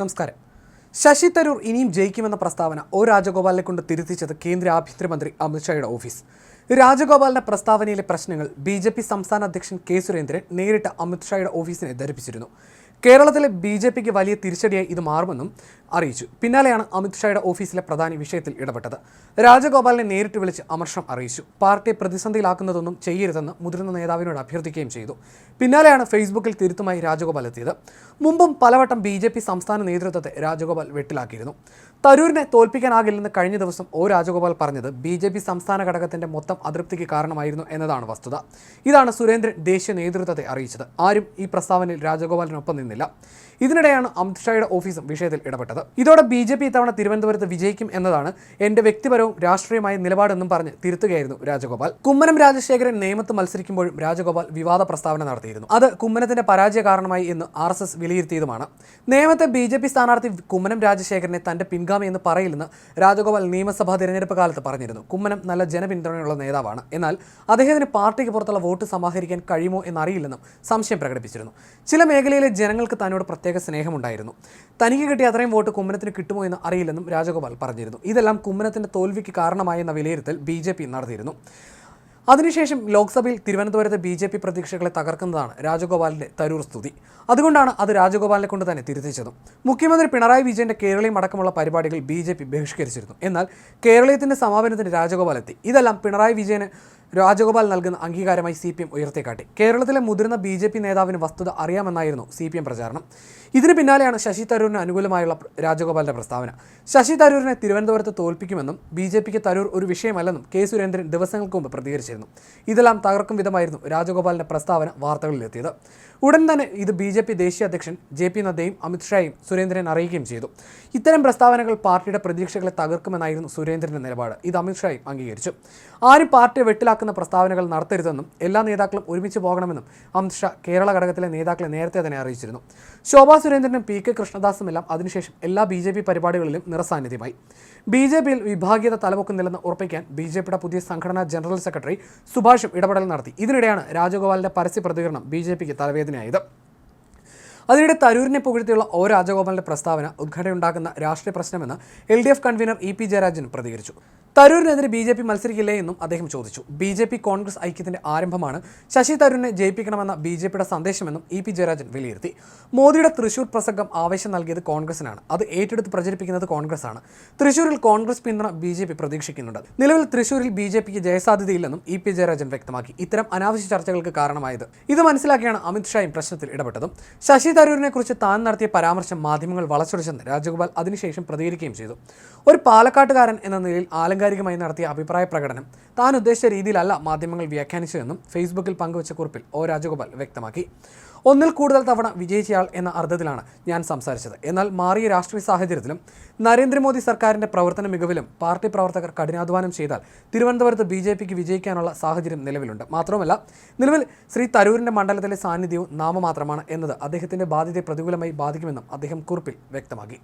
നമസ്കാരം. ശശി തരൂർ ഇനിയും ജയിക്കുമെന്ന പ്രസ്താവന ഒ രാജഗോപാലിനെ കൊണ്ട് തിരുത്തിച്ചത് കേന്ദ്ര ആഭ്യന്തരമന്ത്രി അമിത്ഷായുടെ ഓഫീസ്. രാജഗോപാലിന്റെ പ്രസ്താവനയിലെ പ്രശ്നങ്ങൾ ബി ജെ പി സംസ്ഥാന അധ്യക്ഷൻ കെ സുരേന്ദ്രൻ നേരിട്ട് അമിത്ഷായുടെ ഓഫീസിനെ ധരിപ്പിച്ചിരുന്നു. കേരളത്തിലെ ബി ജെ പിക്ക് വലിയ തിരിച്ചടിയായി ഇത് മാറുമെന്നും അറിയിച്ചു. പിന്നാലെയാണ് അമിത്ഷായുടെ ഓഫീസിലെ പ്രധാന വിഷയത്തിൽ ഇടപെട്ടത്. രാജഗോപാലിനെ നേരിട്ട് വിളിച്ച് അമർഷം അറിയിച്ചു. പാർട്ടിയെ പ്രതിസന്ധിയിലാക്കുന്നതൊന്നും ചെയ്യരുതെന്ന് മുതിർന്ന നേതാവിനോട് അഭ്യർത്ഥിക്കുകയും ചെയ്തു. പിന്നാലെയാണ് ഫേസ്ബുക്കിൽ തിരുത്തുമായി രാജഗോപാൽ എത്തിയത്. മുമ്പും പലവട്ടം ബി ജെ പി സംസ്ഥാന നേതൃത്വത്തെ രാജഗോപാൽ വെട്ടിലാക്കിയിരുന്നു. തരൂരിനെ തോൽപ്പിക്കാനാകില്ലെന്ന് കഴിഞ്ഞ ദിവസം ഒ രാജഗോപാൽ പറഞ്ഞത് ബി ജെ പി സംസ്ഥാന ഘടകത്തിന്റെ മൊത്തം അതൃപ്തിക്ക് കാരണമായിരുന്നു എന്നതാണ് വസ്തുത. ഇതാണ് സുരേന്ദ്രൻ ദേശീയ നേതൃത്വത്തെ അറിയിച്ചത്. ആരും ഈ പ്രസ്താവനയിൽ രാജഗോപാലിനൊപ്പം നിന്നില്ല. ഇതിനിടെയാണ് അമിത്ഷായുടെ ഓഫീസും വിഷയത്തിൽ ഇടപെട്ടത്. ഇതോടെ ബി ജെ പി ഇത്തവണ തിരുവനന്തപുരത്ത് വിജയിക്കും എന്നതാണ് എന്റെ വ്യക്തിപരവും രാഷ്ട്രീയമായ നിലപാടെന്നും പറഞ്ഞ് തിരുത്തുകയായിരുന്നു രാജഗോപാൽ. കുമ്മനം രാജശേഖരൻ നിയമത്ത് മത്സരിക്കുമ്പോഴും രാജഗോപാൽ വിവാദ പ്രസ്താവന നടത്തിയിരുന്നു. അത് കുമ്മനത്തിന്റെ പരാജയ കാരണമായി എന്ന് ആർ എസ് എസ് വിലയിരുത്തിയതുമാണ്. നിയമത്തെ ബി ജെ പി സ്ഥാനാർത്ഥി കുമ്മനം രാജശേഖരനെ തന്റെ പിൻഗാമി എന്ന് പറയില്ലെന്ന് രാജഗോപാൽ നിയമസഭാ തിരഞ്ഞെടുപ്പ് കാലത്ത് പറഞ്ഞിരുന്നു. കുമ്മനം നല്ല ജനപിന്തുണയുള്ള നേതാവാണ്. എന്നാൽ അദ്ദേഹത്തിന് പാർട്ടിക്ക് പുറത്തുള്ള വോട്ട് സമാഹരിക്കാൻ കഴിയുമോ എന്നറിയില്ലെന്നും സംശയം പ്രകടിപ്പിച്ചിരുന്നു. ചില മേഖലയിലെ ജനങ്ങൾക്ക് തന്നോട് പ്രത്യേക സ്നേഹമുണ്ടായിരുന്നു. തനിക്ക് കിട്ടിയ അത്രയും വോട്ട് കുമ്മനത്തിന് കിട്ടുമോ എന്ന് അറിയില്ലെന്നും രാജഗോപാൽ പറഞ്ഞിരുന്നു. ഇതെല്ലാം കുമ്മനത്തിന്റെ തോൽവിക്ക് കാരണമായെന്ന വിലയിരുത്തൽ ബി നടത്തിയിരുന്നു. അതിനുശേഷം ലോക്സഭയിൽ തിരുവനന്തപുരത്തെ ബി ജെ പി പ്രതീക്ഷകളെ തകർക്കുന്നതാണ് രാജഗോപാലിന്റെ തരൂർ സ്തുതി. അതുകൊണ്ടാണ് അത് രാജഗോപാലിനെ കൊണ്ട് തന്നെ തിരുത്തിച്ചതും. മുഖ്യമന്ത്രി പിണറായി വിജയന്റെ കേരളീയം അടക്കമുള്ള പരിപാടികൾ ബി ജെ പി ബഹിഷ്കരിച്ചിരുന്നു. എന്നാൽ കേരളീയത്തിന്റെ സമാപനത്തിന് രാജഗോപാൽ എത്തി. ഇതെല്ലാം പിണറായി വിജയന് രാജഗോപാൽ നൽകുന്ന അംഗീകാരമായി സി പി എം ഉയർത്തിക്കാട്ടി. കേരളത്തിലെ മുതിർന്ന ബി ജെ പി നേതാവിന് വസ്തുത അറിയാമെന്നായിരുന്നു സി പി എം പ്രചാരണം. ഇതിന് പിന്നാലെയാണ് ശശി തരൂരിന് അനുകൂലമായുള്ള രാജഗോപാലിന്റെ പ്രസ്താവന. ശശി തരൂരിനെ തിരുവനന്തപുരത്ത് തോൽപ്പിക്കുമെന്നും ബി ജെ പിക്ക് തരൂർ ഒരു വിഷയമല്ലെന്നും കെ സുരേന്ദ്രൻ ദിവസങ്ങൾക്ക് മുമ്പ് പ്രതികരിച്ചിരുന്നു. ഇതെല്ലാം തകർക്കും വിധമായിരുന്നു രാജഗോപാലിന്റെ പ്രസ്താവന വാർത്തകളിലെത്തിയത്. ഉടൻ തന്നെ ഇത് ബി ജെ പി ദേശീയ അധ്യക്ഷൻ ജെ പി നദ്ദയും അമിത്ഷായും സുരേന്ദ്രൻ അറിയിക്കുകയും ചെയ്തു. ഇത്തരം പ്രസ്താവനകൾ പാർട്ടിയുടെ പ്രതീക്ഷകളെ തകർക്കുമെന്നായിരുന്നു സുരേന്ദ്രന്റെ നിലപാട്. ഇത് അമിത്ഷായും അംഗീകരിച്ചു. ആരും പാർട്ടിയെ വെട്ടിലാക്കുന്ന പ്രസ്താവനകൾ നടത്തരുതെന്നും എല്ലാ നേതാക്കളും ഒരുമിച്ച് പോകണമെന്നും അമിത്ഷാ കേരള ഘടകത്തിലെ നേതാക്കളെ നേരത്തെ തന്നെ അറിയിച്ചിരുന്നു. ശോഭാ സുരേന്ദ്രനും പി കെ കൃഷ്ണദാസും എല്ലാം അതിനുശേഷം എല്ലാ ബി ജെ പി പരിപാടികളിലും നിറസാന്നിധ്യമായി. ബി ജെ പിയിൽ വിഭാഗീയത തലമുക്കുന്നില്ലെന്ന് ഉറപ്പിക്കാൻ ബി ജെ പിയുടെ പുതിയ സംഘടനാ ജനറൽ സെക്രട്ടറി സുഭാഷും ഇടപെടൽ നടത്തി. ഇതിനിടെയാണ് രാജഗോപാലിന്റെ പരസ്യ പ്രതികരണം ബി ജെ പിക്ക് തലവേദനയായത്. അതിനിടെ തരൂരിനെ പുകഴ്ത്തിയുള്ള ഒ രാജഗോപാലിന്റെ പ്രസ്താവന ഉദ്ഘാടനമുണ്ടാക്കുന്ന രാഷ്ട്രീയ പ്രശ്നമെന്ന് L D F convener E P Jayarajan പ്രതികരിച്ചു. തരൂരിനെതിരെ ബി ജെ പി മത്സരിക്കില്ലേ എന്നും അദ്ദേഹം ചോദിച്ചു. ബി ജെ പി കോൺഗ്രസ് ഐക്യത്തിന്റെ ആരംഭമാണ് ശശി തരൂരിനെ ജയിപ്പിക്കണമെന്ന ബി ജെ പിയുടെ സന്ദേശമെന്നും ഇ പി ജയരാജൻ വിലയിരുത്തി. മോദിയുടെ തൃശൂർ പ്രസംഗം ആവേശം നൽകിയത് കോൺഗ്രസിനാണ്. അത് ഏറ്റെടുത്ത് പ്രചരിപ്പിക്കുന്നത് കോൺഗ്രസ് ആണ് തൃശൂരിൽ കോൺഗ്രസ് പിന്തുണ ബി ജെ പി പ്രതീക്ഷിക്കുന്നുണ്ട്. നിലവിൽ തൃശൂരിൽ ബി ജെ പിക്ക് ജയസാധ്യതയില്ലെന്നും ഇ പി ജയരാജൻ വ്യക്തമാക്കി. ഇത്തരം അനാവശ്യ ചർച്ചകൾക്ക് കാരണമായത്. ഇത് മനസ്സിലാക്കിയാണ് അമിത്ഷായും പ്രശ്നത്തിൽ ഇടപെട്ടതും. ശശി തരൂരിനെ കുറിച്ച് താൻ നടത്തിയ പരാമർശം മാധ്യമങ്ങൾ വളച്ചൊടിച്ചെന്ന് രാജഗോപാൽ അതിനുശേഷം പ്രതികരിക്കുകയും ചെയ്തു. ഒരു പാലക്കാട്ടുകാരൻ എന്ന നിലയിൽ ആലങ്കാരികമായി നടത്തിയ അഭിപ്രായ പ്രകടനം താൻ ഉദ്ദേശിച്ച രീതിയിലല്ല മാധ്യമങ്ങൾ വ്യാഖ്യാനിച്ചതെന്നും ഫേസ്ബുക്കിൽ പങ്കുവച്ച കുറിപ്പിൽ ഒ രാജഗോപാൽ വ്യക്തമാക്കി. ഒന്നിൽ കൂടുതൽ തവണ വിജയിച്ചയാൾ എന്ന അർത്ഥത്തിലാണ് ഞാൻ സംസാരിച്ചത്. എന്നാൽ മാറിയ രാഷ്ട്രീയ സാഹചര്യത്തിലും നരേന്ദ്രമോദി സർക്കാരിന്റെ പ്രവർത്തന മികവിലും പാർട്ടി പ്രവർത്തകർ കഠിനാധ്വാനം ചെയ്താൽ തിരുവനന്തപുരത്ത് ബി ജെ പിക്ക് വിജയിക്കാനുള്ള സാഹചര്യം നിലവിലുണ്ട്. മാത്രമല്ല നിലവിൽ ശ്രീ തരൂരിന്റെ മണ്ഡലത്തിലെ സാന്നിധ്യവും നാമമാത്രമാണ് എന്നത് അദ്ദേഹത്തിന്റെ ബാധ്യതയെ പ്രതികൂലമായി ബാധിക്കുമെന്നും അദ്ദേഹം കുറിപ്പിൽ വ്യക്തമാക്കി.